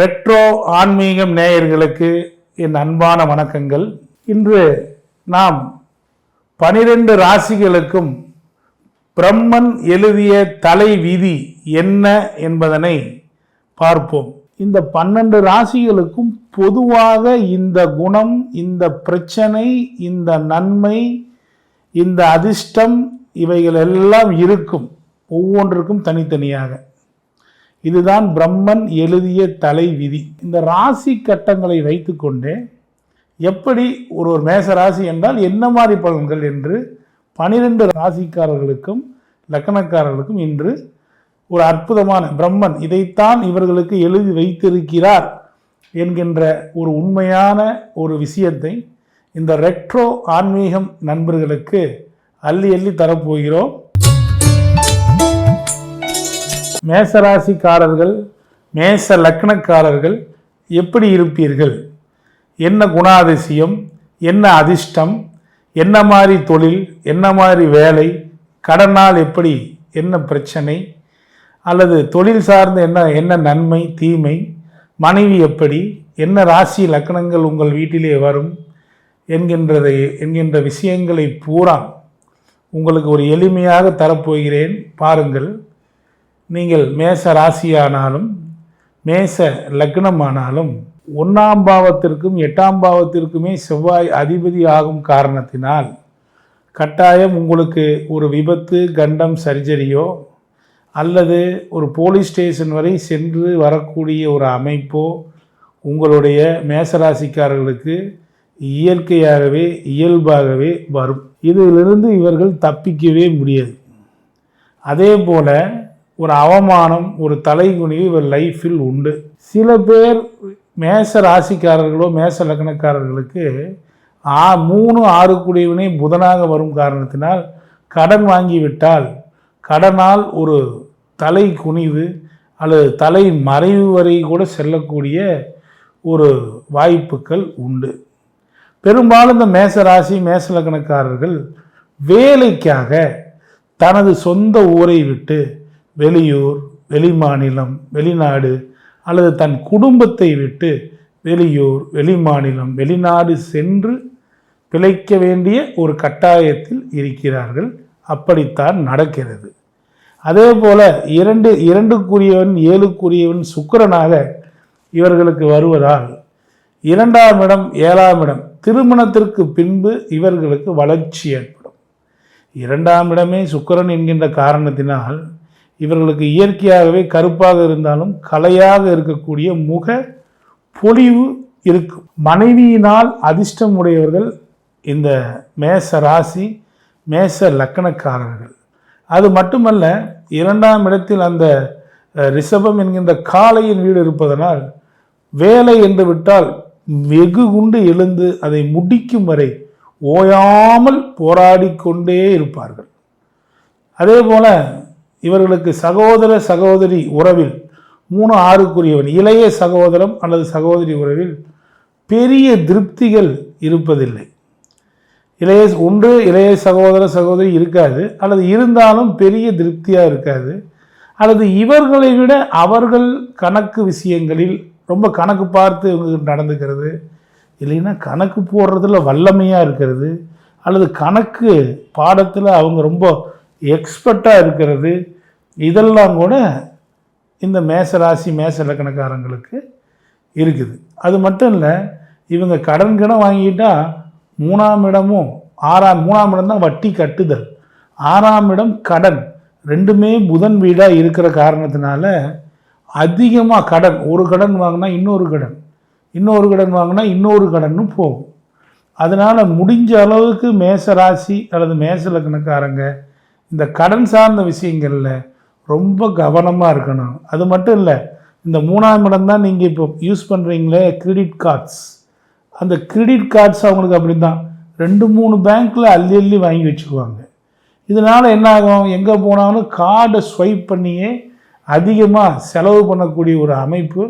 Retro ஆன்மீகம் நேயர்களுக்கு என் அன்பான வணக்கங்கள். இன்று நாம் பனிரெண்டு ராசிகளுக்கும் பிரம்மன் எழுதிய தலை விதி என்ன என்பதனை பார்ப்போம். இந்த பன்னெண்டு ராசிகளுக்கும் பொதுவாக இந்த குணம் இந்த பிரச்சனை இந்த நன்மை இந்த அதிர்ஷ்டம் இவைகள் எல்லாம் இருக்கும். ஒவ்வொன்றுக்கும் தனித்தனியாக. இதுதான் பிரம்மன் எழுதிய தலை விதி இந்த ராசி கட்டங்களை வைத்துக்கொண்டே எப்படி ஒரு ஒரு மேச ராசி என்றால் என்ன மாதிரி பலன்கள் என்று பனிரெண்டு ராசிக்காரர்களுக்கும் லக்கணக்காரர்களுக்கும் இன்று ஒரு அற்புதமான பிரம்மன் இதைத்தான் இவர்களுக்கு எழுதி வைத்திருக்கிறார் என்கின்ற ஒரு உண்மையான ஒரு விஷயத்தை இந்த ரெட்ரோ ஆன்மீகம் நண்பர்களுக்கு அள்ளி அள்ளி தரப்போகிறோம். மேசராசிக்காரர்கள் மேச லக்னக்காரர்கள் எப்படி இருப்பீர்கள்? என்ன குணாதிசயம் என்ன அதிர்ஷ்டம் என்ன மாதிரி தொழில் என்ன மாதிரி வேலை கடனால் எப்படி என்ன பிரச்சனை அல்லது தொழில் சார்ந்த என்ன என்ன நன்மை தீமை மனைவி எப்படி என்ன ராசி லக்கணங்கள் உங்கள் வீட்டிலே வரும் என்கின்றதை என்கின்ற விஷயங்களை பூரா உங்களுக்கு ஒரு எளிமையாக தரப்போகிறேன். பாருங்கள். நீங்கள் மேச ராசியானாலும் மேச லக்னமானாலும் ஒன்றாம் பாவத்திற்கும் எட்டாம் பாவத்திற்குமே செவ்வாய் அதிபதி ஆகும் காரணத்தினால் கட்டாயம் உங்களுக்கு ஒரு விபத்து கண்டம் சர்ஜரியோ அல்லது ஒரு போலீஸ் ஸ்டேஷன் வரை சென்று வரக்கூடிய ஒரு அமைப்போ உங்களுடைய மேசராசிக்காரர்களுக்கு இயற்கையாகவே இயல்பாகவே வரும். இதிலிருந்து இவர்கள் தப்பிக்கவே முடியாது. அதே போல் ஒரு அவமானம் ஒரு தலைகுனிவு இவர் லைஃப்பில் உண்டு. சில பேர் மேச ராசிக்காரர்களோ மேச லக்னக்காரர்களுக்கு ஆ மூணு ஆறு குடிவினை புதனாக வரும் காரணத்தினால் கடன் வாங்கிவிட்டால் கடனால் ஒரு தலை குனிவு அல்லது தலை மறைவு வரை கூட செல்லக்கூடிய ஒரு வாய்ப்புகள் உண்டு. பெரும்பாலும் இந்த மேச ராசி மேச லக்னக்காரர்கள் வேலைக்காக தனது சொந்த ஊரை விட்டு வெளியூர் வெளிமாநிலம் வெளிநாடு அல்லது தன் குடும்பத்தை விட்டு வெளியூர் வெளிமாநிலம் வெளிநாடு சென்று பிழைக்க வேண்டிய ஒரு கட்டாயத்தில் இருக்கிறார்கள். அப்படித்தான் நடக்கிறது. அதே போல இரண்டு இரண்டுக்குரியவன் ஏழுக்குரியவன் சுக்கிரனாக இவர்களுக்கு வருவதால் இரண்டாம் இடம் ஏழாம் இடம் திருமணத்திற்கு பின்பு இவர்களுக்கு வளர்ச்சி ஏற்படும். இரண்டாம் இடமே சுக்கிரன் என்கின்ற காரணத்தினால் இவர்களுக்கு இயற்கையாகவே கருப்பாக இருந்தாலும் கலையாக இருக்கக்கூடிய முக பொலிவு இருக்கும். மனைவியினால் அதிர்ஷ்டம் உடையவர்கள் இந்த மேச ராசி மேச லக்கணக்காரர்கள். அது மட்டுமல்ல இரண்டாம் இடத்தில் அந்த ரிஷபம் என்கின்ற காளையின் வீடு இருப்பதனால் வேலை என்று விட்டால் வெகு குண்டு எழுந்து அதை முடிக்கும் வரை ஓயாமல் போராடி கொண்டே இருப்பார்கள். அதே போல இவர்களுக்கு சகோதர சகோதரி உறவில் மூணு ஆறுக்குரியவன் இளைய சகோதரம் அல்லது சகோதரி உறவில் பெரிய திருப்திகள் இருப்பதில்லை. இளைய ஒன்று இளைய சகோதர சகோதரி இருக்காது அல்லது இருந்தாலும் பெரிய திருப்தியாக இருக்காது அல்லது இவர்களை விட அவர்கள் கணக்கு விஷயங்களில் ரொம்ப கணக்கு பார்த்து இவங்க நடந்துக்கிறது இல்லைன்னா கணக்கு போடுறதுல வல்லமையாக இருக்கிறது அல்லது கணக்கு பாடத்தில் அவங்க ரொம்ப எக்ஸ்பர்ட்டாக இருக்கிறது இதெல்லாம் கூட இந்த மேசராசி மேச இலக்கணக்காரங்களுக்கு இருக்குது. அது மட்டும் இல்லை இவங்க கடன் கடன் வாங்கிட்டால் மூணாம் இடமும் ஆறாம் மூணாம் இடம் தான் வட்டி கட்டுதல். ஆறாம் இடம் கடன். ரெண்டுமே புதன் வீடாக இருக்கிற காரணத்தினால அதிகமாக கடன். ஒரு கடன் வாங்கினா இன்னொரு கடன். இன்னொரு கடன் வாங்கினா இன்னொரு கடன்னு போகும். அதனால் முடிஞ்ச அளவுக்கு மேச ராசி அல்லது மேச லக்னக்காரங்க இந்த கடன் சார்ந்த விஷயங்களில் ரொம்ப கவனமாக இருக்கணும். அது மட்டும் இல்லை இந்த மூணாம் இடம் தான் நீங்கள் இப்போ யூஸ் பண்ணுறீங்களே கிரெடிட் கார்ட்ஸ் அந்த கிரெடிட் கார்ட்ஸ் அவங்களுக்கு அப்படி தான் ரெண்டு மூணு பேங்க்கில் அள்ளி அள்ளி வாங்கி வச்சுக்குவாங்க இதனால் என்ன ஆகும்? எங்கே போனாலும் கார்டை ஸ்வைப் பண்ணியே அதிகமாக செலவு பண்ணக்கூடிய ஒரு அமைப்பு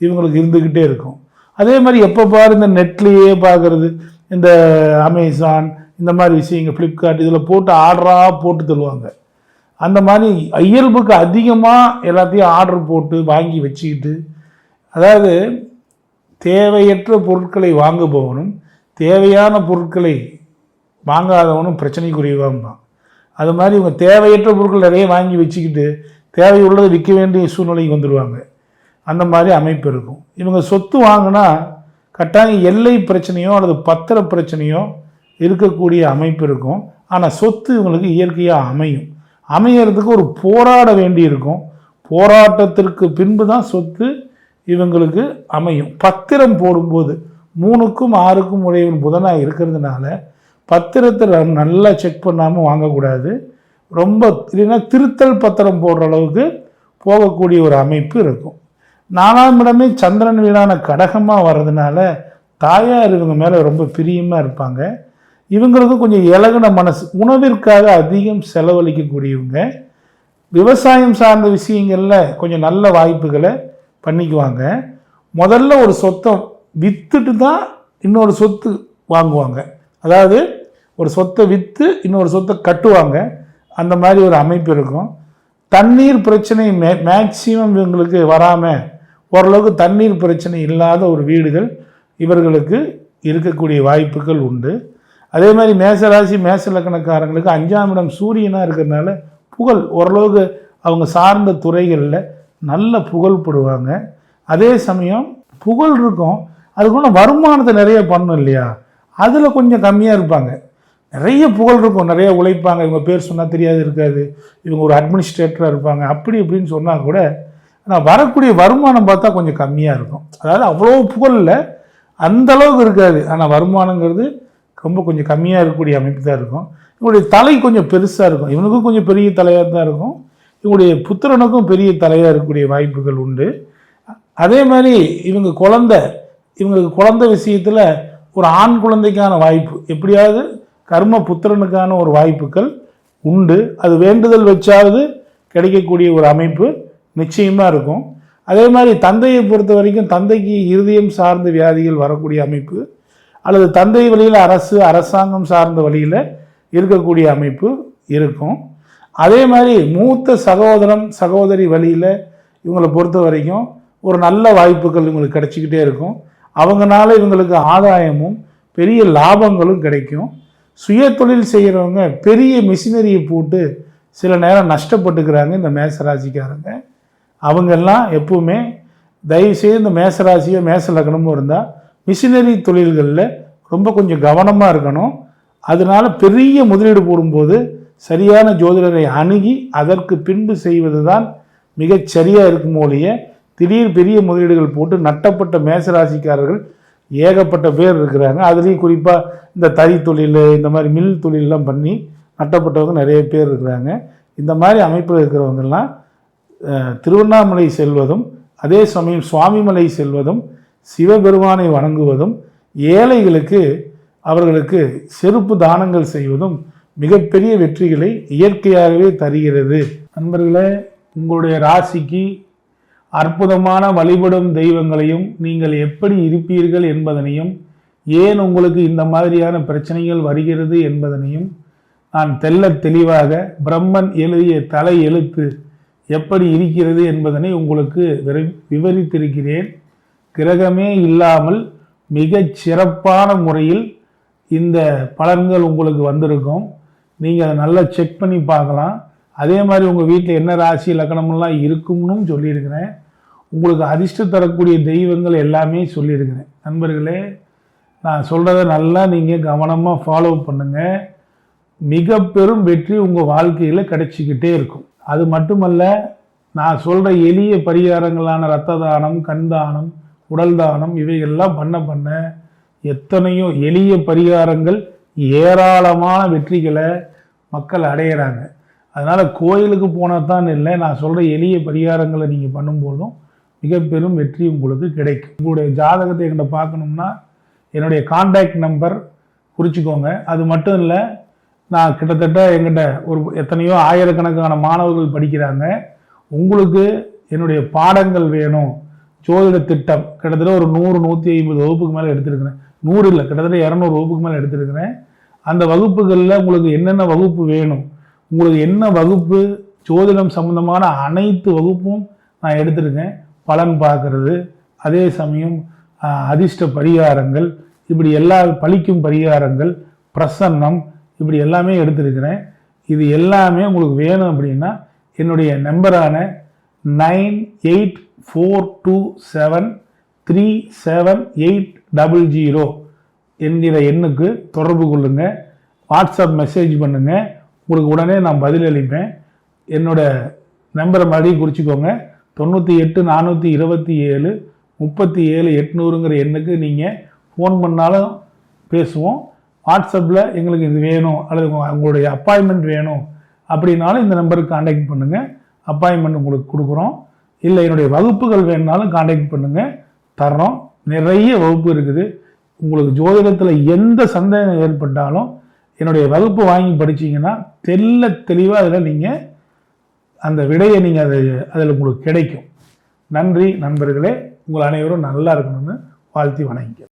இவங்களுக்கு இருந்துக்கிட்டே இருக்கும். அதே மாதிரி எப்போ பாரு இந்த நெட்லேயே பார்க்குறது இந்த அமேசான் இந்த மாதிரி விஷயங்கள் ஃப்ளிப்கார்ட் இதில் போட்டு ஆர்டராக போட்டு தருவாங்க. அந்த மாதிரி இயல்புக்கு அதிகமாக எல்லாத்தையும் ஆர்டர் போட்டு வாங்கி வச்சுக்கிட்டு அதாவது தேவையற்ற பொருட்களை வாங்குபவனும் தேவையான பொருட்களை வாங்காதவனும் பிரச்சனைக்குரியவன் தான். அது மாதிரி இவங்க தேவையற்ற பொருட்கள் நிறைய வாங்கி வச்சுக்கிட்டு தேவையுள்ளதை விற்க வேண்டிய சூழ்நிலைக்கு வந்துடுவாங்க. அந்த மாதிரி அமைப்பு இருக்கும். இவங்க சொத்து வாங்கினா கட்டாயம் எல்லை பிரச்சனையோ அல்லது பத்திர பிரச்சனையோ இருக்கக்கூடிய அமைப்பு இருக்கும். ஆனால் சொத்து இவங்களுக்கு இயற்கையாக அமையும். அமையறதுக்கு ஒரு போராட வேண்டி இருக்கும். போராட்டத்திற்கு பின்பு தான் சொத்து இவங்களுக்கு அமையும். பத்திரம் போடும்போது மூணுக்கும் ஆறுக்கும் உடையவன் புதனாக இருக்கிறதுனால பத்திரத்தை நல்லா செக் பண்ணாமல் வாங்கக்கூடாது. ரொம்ப இல்லைன்னா திருத்தல் பத்திரம் போடுற அளவுக்கு போகக்கூடிய ஒரு அமைப்பு இருக்கும். நாலாம் இடமே சந்திரன் வீடான கடகமாக வர்றதுனால தாயார் இவங்க மேலே ரொம்ப பிரியமாக இருப்பாங்க. இவங்களுக்கும் கொஞ்சம் இலகுன மனசு. உணவிற்காக அதிகம் செலவழிக்கக்கூடியவங்க விவசாயம் சார்ந்த விஷயங்களில் கொஞ்சம் நல்ல வாய்ப்புகளை பண்ணிக்குவாங்க. முதல்ல ஒரு சொத்தை விற்றுட்டு தான் இன்னொரு சொத்து வாங்குவாங்க. அதாவது ஒரு சொத்தை விற்று இன்னொரு சொத்தை கட்டுவாங்க. அந்த மாதிரி ஒரு அமைப்பு இருக்கும். தண்ணீர் பிரச்சனை மே மேக்சிமம் இவங்களுக்கு வராமல் ஓரளவுக்கு தண்ணீர் பிரச்சனை இல்லாத ஒரு வீடுகள் இவர்களுக்கு இருக்கக்கூடிய வாய்ப்புகள் உண்டு. அதே மாதிரி மேசராசி மேச லக்கணக்காரங்களுக்கு அஞ்சாம் இடம் சூரியனாக இருக்கிறதுனால புகழ் ஓரளவுக்கு அவங்க சார்ந்த துறைகளில் நல்ல புகழ்படுவாங்க அதே சமயம் புகழ் இருக்கும். அதுக்குள்ள வருமானத்தை நிறைய பண்ணும் இல்லையா? அதில் கொஞ்சம் கம்மியாக இருப்பாங்க. நிறைய புகழ் இருக்கும். நிறைய உழைப்பாங்க. இவங்க பேர் சொன்னால் தெரியாது இருக்காது. இவங்க ஒரு அட்மினிஸ்ட்ரேட்டராக இருப்பாங்க. அப்படி இப்படின்னு சொன்னால் கூட ஆனால் வரக்கூடிய வருமானம் பார்த்தா கொஞ்சம் கம்மியாக இருக்கும். அதாவது அவ்வளோ புகழில் அந்தளவுக்கு இருக்காது. ஆனால் வருமானங்கிறது ரொம்ப கொஞ்சம் கம்மியாக இருக்கக்கூடிய அமைப்பு தான் இருக்கும். இவங்களுடைய தலை கொஞ்சம் பெருசாக இருக்கும். இவனுக்கும் கொஞ்சம் பெரிய தலையாக தான் இருக்கும். இவங்களுடைய புத்திரனுக்கும் பெரிய தலையாக இருக்கக்கூடிய வாய்ப்புகள் உண்டு. அதே மாதிரி இவங்க குழந்தை இவங்களுக்கு குழந்தை விஷயத்தில் ஒரு ஆண் குழந்தைக்கான வாய்ப்பு எப்படியாவது கர்ம புத்திரனுக்கான ஒரு வாய்ப்புகள் உண்டு. அது வேண்டுதல் வச்சாவது கிடைக்கக்கூடிய ஒரு அமைப்பு நிச்சயமாக இருக்கும். அதே மாதிரி தந்தையை பொறுத்த வரைக்கும் தந்தைக்கு இருதயம் சார்ந்த வியாதிகள் வரக்கூடிய அமைப்பு அல்லது தந்தை வழியில் அரசு அரசாங்கம் சார்ந்த வழியில் இருக்கக்கூடிய அமைப்பு இருக்கும். அதே மாதிரி மூத்த சகோதரன் சகோதரி வழியில் இவங்களை பொறுத்த வரைக்கும் ஒரு நல்ல வாய்ப்புகள் இவங்களுக்கு கிடைச்சிக்கிட்டே இருக்கும். அவங்கனால இவங்களுக்கு ஆதாயமும் பெரிய லாபங்களும் கிடைக்கும். சுய தொழில் செய்கிறவங்க பெரிய மிஷினரியை போட்டு சில நேரம் நஷ்டப்பட்டுக்கிறாங்க இந்த மேசராசிக்காரங்க. அவங்கெல்லாம் எப்பவுமே தயவுசெய்து இந்த மேசராசியோ மேச லக்னமோ இருந்தால் மிஷினரி தொழில்களில் ரொம்ப கொஞ்சம் கவனமாக இருக்கணும். அதனால பெரிய முதலீடு போடும்போது சரியான ஜோதிடரை அணுகி அதற்கு பின்பு செய்வது தான் மிகச் சரியாக இருக்கும் ஒழிய திடீர் பெரிய முதலீடுகள் போட்டு நட்டப்பட்ட மேசராசிக்காரர்கள் ஏகப்பட்ட பேர் இருக்கிறாங்க. அதுலேயும் குறிப்பாக இந்த தறி தொழில் இந்த மாதிரி மில் தொழிலெலாம் பண்ணி நட்டப்பட்டவங்க நிறைய பேர் இருக்கிறாங்க. இந்த மாதிரி அமைப்பில் இருக்கிறவங்கெல்லாம் திருவண்ணாமலை செல்வதும் அதே சமயம் சுவாமிமலை செல்வதும் சிவபெருமானை வணங்குவதும் ஏழைகளுக்கு அவர்களுக்கு செருப்பு தானங்கள் செய்வதும் மிகப்பெரிய வெற்றிகளை இயற்கையாகவே தருகிறது. நண்பர்களே உங்களுடைய ராசிக்கு அற்புதமான வழிபடும் தெய்வங்களையும் நீங்கள் எப்படி இருப்பீர்கள் என்பதனையும் ஏன் உங்களுக்கு இந்த மாதிரியான பிரச்சனைகள் வருகிறது என்பதனையும் நான் தெல்ல தெளிவாக பிரம்மன் எழுதிய தலை எழுத்து எப்படி இருக்கிறது என்பதனை உங்களுக்கு விவரித்திருக்கிறேன். கிரகமே இல்லாமல் மிக சிறப்பான முறையில் இந்த பலன்கள் உங்களுக்கு வந்திருக்கும். நீங்கள் அதை நல்லா செக் பண்ணி பார்க்கலாம். அதே மாதிரி உங்கள் வீட்டில் என்ன ராசி லக்கணமெல்லாம் இருக்கும்னு சொல்லியிருக்கிறேன். உங்களுக்கு அதிர்ஷ்டம் தரக்கூடிய தெய்வங்கள் எல்லாமே சொல்லியிருக்கிறேன். நண்பர்களே நான் சொல்கிறத நல்லா நீங்கள் கவனமாக ஃபாலோ பண்ணுங்கள் மிக பெரும் வெற்றி உங்கள் வாழ்க்கையில் கிடைச்சிக்கிட்டே இருக்கும். அது மட்டுமல்ல நான் சொல்கிற எளிய பரிகாரங்களான ரத்த தானம் கண் தானம் உடல் தானம் இவைகள்லாம் பண்ண பண்ண எத்தனையோ எளிய பரிகாரங்கள் ஏராளமான வெற்றிகளை மக்கள் அடையிறாங்க. அதனால் கோயிலுக்கு போனால் தான் இல்லை. நான் சொல்கிற எளிய பரிகாரங்களை நீங்கள் பண்ணும்போதும் மிக பெரும் வெற்றி உங்களுக்கு கிடைக்கும். உங்களுடைய ஜாதகத்தை என்கிட்ட பார்க்கணும்னா என்னுடைய காண்டாக்ட் நம்பர் குறிச்சிக்கோங்க. அது மட்டும் இல்லை நான் கிட்டத்தட்ட எங்கிட்ட ஒரு எத்தனையோ ஆயிரக்கணக்கான மாணவர்கள் படிக்கிறாங்க. உங்களுக்கு என்னுடைய பாடங்கள் வேணும். ஜோதிட திட்டம். கிட்டத்தட்ட ஒரு நூறு நூற்றி ஐம்பது வகுப்புக்கு மேலே எடுத்திருக்கிறேன். நூறு இல்லை கிட்டத்தட்ட இரநூறு வகுப்புக்கு மேலே எடுத்திருக்கிறேன். அந்த வகுப்புகளில் உங்களுக்கு என்னென்ன வகுப்பு வேணும்? உங்களுக்கு என்ன வகுப்பு ஜோதிடம் சம்பந்தமான அனைத்து வகுப்பும் நான் எடுத்திருக்கேன். பலன் பார்க்கறது அதே சமயம் அதிர்ஷ்ட பரிகாரங்கள் இப்படி எல்லா பழிக்கும் பரிகாரங்கள் பிரசன்னம் இப்படி எல்லாமே எடுத்திருக்கிறேன். இது எல்லாமே உங்களுக்கு வேணும் அப்படின்னா என்னுடைய நம்பரான nine eight four two seven three seven eight double zero என்கிற எண்ணுக்கு தொடர்பு கொள்ளுங்கள் வாட்ஸ்அப் மெசேஜ் பண்ணுங்கள் உங்களுக்கு உடனே நான் பதில் அளிப்பேன். என்னோட நம்பரை மறுபடியும் குறிச்சிக்கோங்க. தொண்ணூற்றி எட்டு நானூற்றி இருபத்தி ஏழு முப்பத்தி ஏழு எட்நூறுங்கிற எண்ணுக்கு நீங்கள் ஃபோன் பண்ணாலும் பேசுவோம். வாட்ஸ்அப்பில் எங்களுக்கு இது வேணும் அல்லது உங்களுடைய அப்பாயின்மெண்ட் வேணும் அப்படின்னாலும் இந்த நம்பருக்கு காண்டாக்ட் பண்ணுங்கள் அப்பாயின்மெண்ட் உங்களுக்கு கொடுக்குறோம். இல்லை என்னுடைய வகுப்புகள் வேணுனாலும் காண்டாக்ட் பண்ணுங்கள் தர்றோம். நிறைய வகுப்பு இருக்குது. உங்களுக்கு ஜோதிடத்தில் எந்த சந்தேகம் ஏற்பட்டாலும் என்னுடைய வகுப்பு வாங்கி படிச்சீங்கன்னா தெல்ல தெளிவாக அதில் நீங்கள் அந்த விடையை நீங்கள் அதை அதில் உங்களுக்கு கிடைக்கும். நன்றி நண்பர்களே. உங்கள் அனைவரும் நல்லா இருக்கணும்னு வாழ்த்தி வணங்கிக்கிறேன்